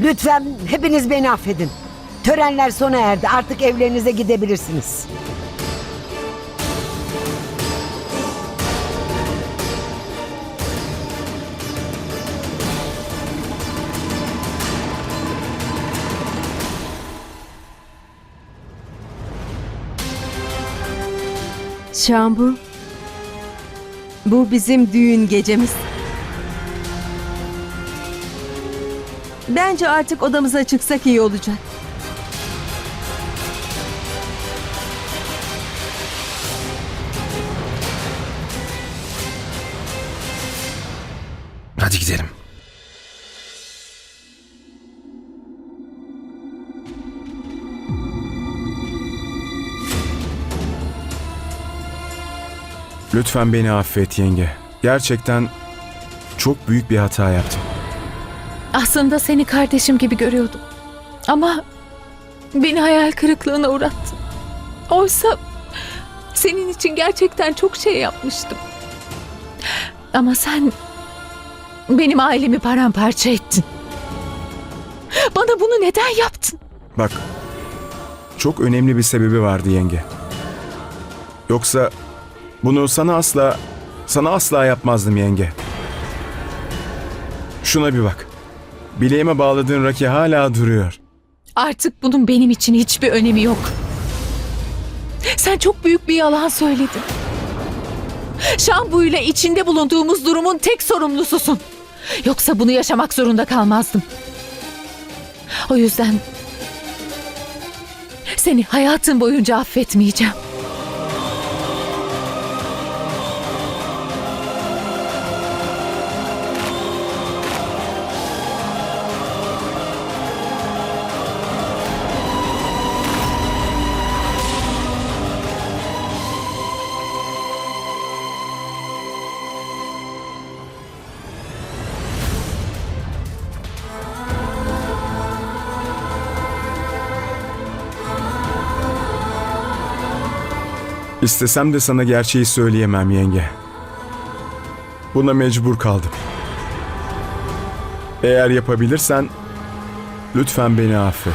Lütfen hepiniz beni affedin. Törenler sona erdi. Artık evlerinize gidebilirsiniz. Şambu. Bu bizim düğün gecemiz. Bence artık odamıza çıksak iyi olacak. Hadi gidelim. Lütfen beni affet yenge. Gerçekten çok büyük bir hata yaptım. Aslında seni kardeşim gibi görüyordum. Ama beni hayal kırıklığına uğrattın. Oysa senin için gerçekten çok şey yapmıştım. Ama sen benim ailemi paramparça ettin. Bana bunu neden yaptın? Bak, çok önemli bir sebebi vardı yenge. Yoksa bunu sana asla, sana asla yapmazdım yenge. Şuna bir bak. Bileğime bağladığın raki hala duruyor. Artık bunun benim için hiçbir önemi yok. Sen çok büyük bir yalan söyledin. Şambu ile içinde bulunduğumuz durumun tek sorumlususun. Yoksa bunu yaşamak zorunda kalmazdım. O yüzden seni hayatın boyunca affetmeyeceğim. İstesem de sana gerçeği söyleyemem yenge. Buna mecbur kaldım. Eğer yapabilirsen lütfen beni affet.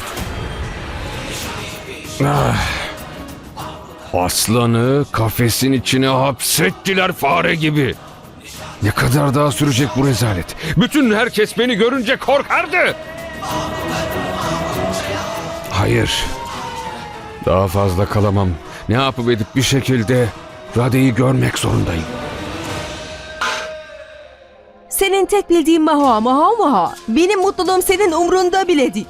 Aslanı kafesin içine hapsettiler fare gibi. Ne kadar daha sürecek bu rezalet? Bütün herkes beni görünce korkardı. Hayır. Daha fazla kalamam. Ne yapıp edip bir şekilde Rade'yi görmek zorundayım. Senin tek bildiğin Maho, Maho, Maho. Benim mutluluğum senin umrunda bile değil.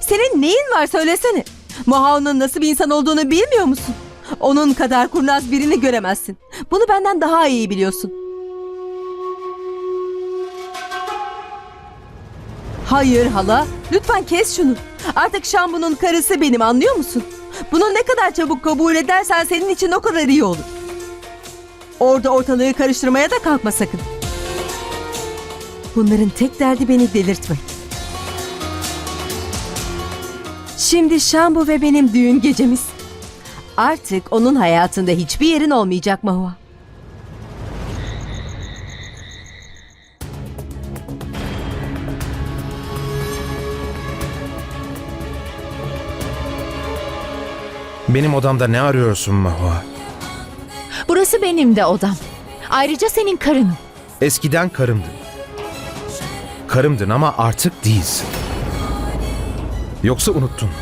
Senin neyin var söylesene. Maho'nun nasıl bir insan olduğunu bilmiyor musun? Onun kadar kurnaz birini göremezsin. Bunu benden daha iyi biliyorsun. Hayır hala, lütfen kes şunu. Artık Şambu'nun karısı benim anlıyor musun? Bunu ne kadar çabuk kabul edersen senin için o kadar iyi olur. Orada ortalığı karıştırmaya da kalkma sakın. Bunların tek derdi beni delirtmek. Şimdi Şambu ve benim düğün gecemiz. Artık onun hayatında hiçbir yerin olmayacak Mahua. Benim odamda ne arıyorsun Mahua? Burası benim de odam. Ayrıca senin karınım. Eskiden karımdın. Karımdın ama artık değilsin. Yoksa unuttun mu?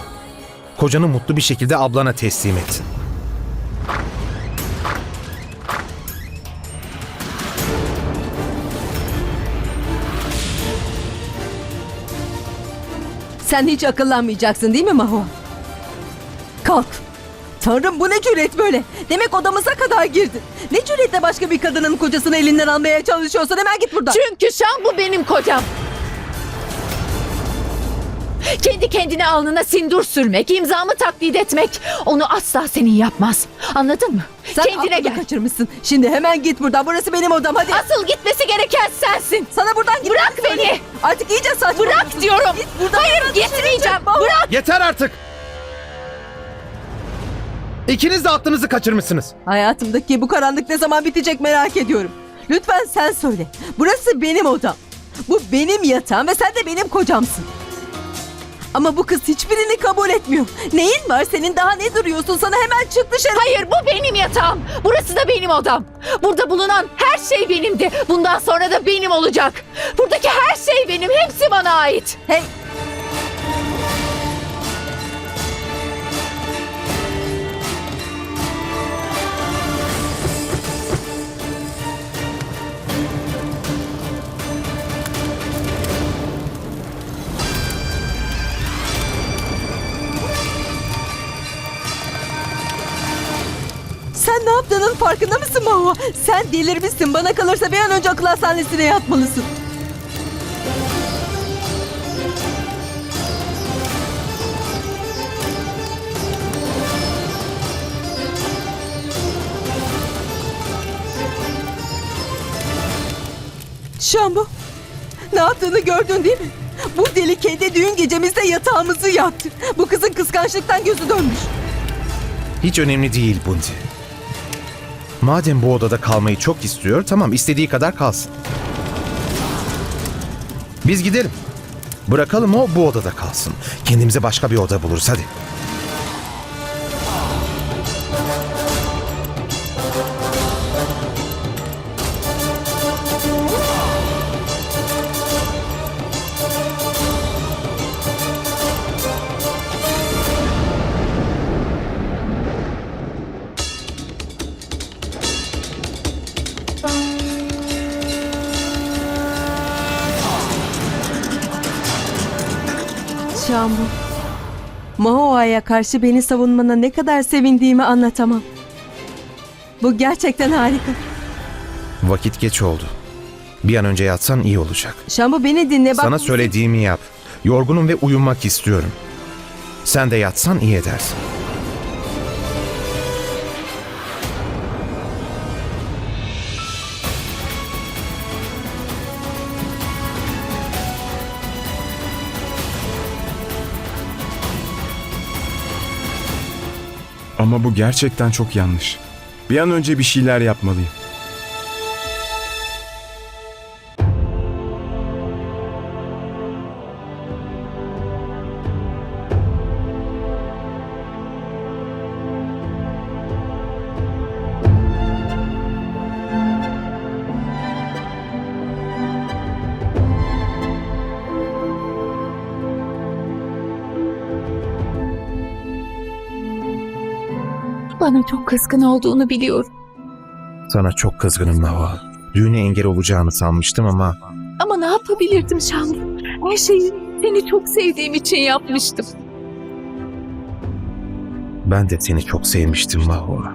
Kocanı mutlu bir şekilde ablana teslim ettin. Sen hiç akıllanmayacaksın değil mi Mahua? Kalk. Tanrım bu ne cüret böyle? Demek odamıza kadar girdin. Ne cüretle başka bir kadının kocasını elinden almaya çalışıyorsun? Hemen git buradan. Çünkü Şambu benim kocam. Kendi kendine alnına sindur sürmek, imzamı taklit etmek onu asla senin yapmaz. Anladın mı? Sen Kendine aklını gel. kaçırmışsın. Şimdi hemen git buradan. Burası benim odam hadi. Asıl gitmesi gereken sensin. Sana buradan git. Bırak beni. Artık iyice saçmalıyorsun. Bırak diyorum. Git buradan. Hayır gitmeyeceğim. Bırak. Yeter artık! İkiniz de aklınızı kaçırmışsınız. Hayatımdaki bu karanlık ne zaman bitecek merak ediyorum. Lütfen sen söyle. Burası benim odam. Bu benim yatağım ve sen de benim kocamsın. Ama bu kız hiçbirini kabul etmiyor. Neyin var senin daha ne duruyorsun sana hemen çık dışarı. Hayır bu benim yatağım. Burası da benim odam. Burada bulunan her şey benimdi. Bundan sonra da benim olacak. Buradaki her şey benim. Hepsi bana ait. Hey farkında mısın Maho? Sen delirmişsin. Bana kalırsa bir an önce akıl hastanesine yatmalısın. Şambu, ne yaptığını gördün değil mi? Bu deli kendi düğün gecemizde yatağımızı yaktı. Bu kızın kıskançlıktan gözü dönmüş. Hiç önemli değil Bundi. Madem bu odada kalmayı çok istiyor, tamam istediği kadar kalsın. Biz gidelim. Bırakalım o bu odada kalsın. Kendimize başka bir oda buluruz hadi. Şambu. Mahoa'ya karşı beni savunmana ne kadar sevindiğimi anlatamam. Bu gerçekten harika. Vakit geç oldu. Bir an önce yatsan iyi olacak. Şambu beni dinle bak. Sana söylediğimi yap. Yorgunum ve uyumak istiyorum. Sen de yatsan iyi edersin. Ama bu gerçekten çok yanlış. Bir an önce bir şeyler yapmalıyım. Bana çok kızgın olduğunu biliyorum. Sana çok kızgınım Mahva. Düğüne engel olacağını sanmıştım ama Ama ne yapabilirdim Şamlı? Her şeyi seni çok sevdiğim için yapmıştım. ben de seni çok sevmiştim Mahva.